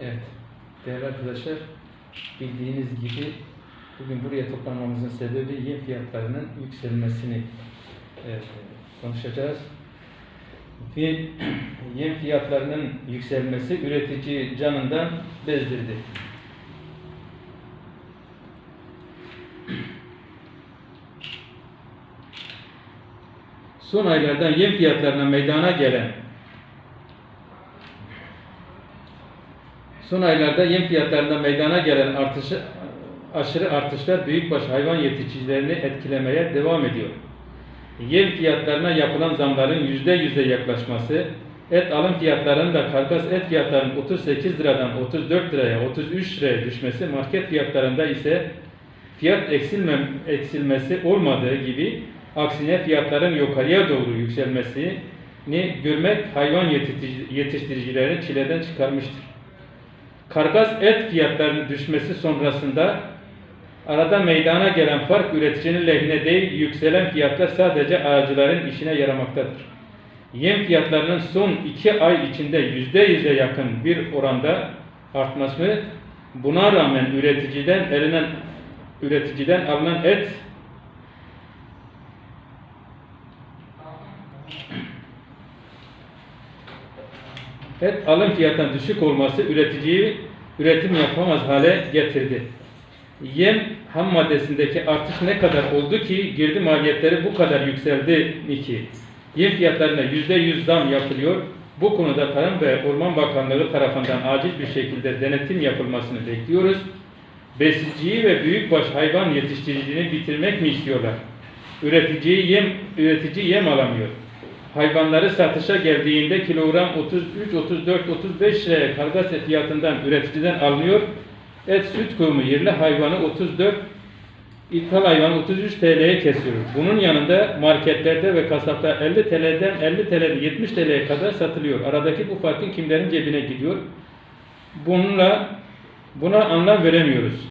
Evet, değerli arkadaşlar, bildiğiniz gibi bugün buraya toplanmamızın sebebi yem fiyatlarının yükselmesini e, konuşacağız. Yem fiyatlarının yükselmesi üretici canından bezdirdi. Son aylarda yem fiyatlarına meydana gelen Son aylarda yem fiyatlarında meydana gelen artışı, aşırı artışlar büyükbaş hayvan yetiştiricilerini etkilemeye devam ediyor. Yem fiyatlarına yapılan zamların yüzde yüze yaklaşması, et alım fiyatlarının da karkas et fiyatlarının 38 liradan 34 liraya, 33 liraya düşmesi, market fiyatlarında ise fiyat eksilmem, eksilmesi olmadığı gibi aksine fiyatların yukarıya doğru yükselmesini görmek hayvan yetiş- yetiştiricilerini çileden çıkarmıştır. Kargas et fiyatlarının düşmesi sonrasında arada meydana gelen fark üreticinin lehine değil, yükselen fiyatlar sadece ağacıların işine yaramaktadır. Yem fiyatlarının son iki ay içinde yüzde yüze yakın bir oranda artması, buna rağmen üreticiden elinden üreticiden alınan et et alım fiyatından düşük olması üreticiyi üretim yapamaz hale getirdi. Yem ham maddesindeki artış ne kadar oldu ki girdi maliyetleri bu kadar yükseldi mi ki? Yem fiyatlarına yüzde yüz zam yapılıyor. Bu konuda Tarım ve Orman Bakanlığı tarafından acil bir şekilde denetim yapılmasını bekliyoruz. Besiciyi ve büyükbaş hayvan yetiştiriciliğini bitirmek mi istiyorlar? Üreticiyi yem, üretici yem alamıyor. Hayvanları satışa geldiğinde kilogram 33, 34, 35 liraya kargas fiyatından üreticiden alınıyor. Et süt kurumu yerli hayvanı 34, ithal hayvanı 33 TL'ye kesiyoruz. Bunun yanında marketlerde ve kasapta 50 TL'den 50 TL 70 TL'ye kadar satılıyor. Aradaki bu farkın kimlerin cebine gidiyor? Bununla buna anlam veremiyoruz.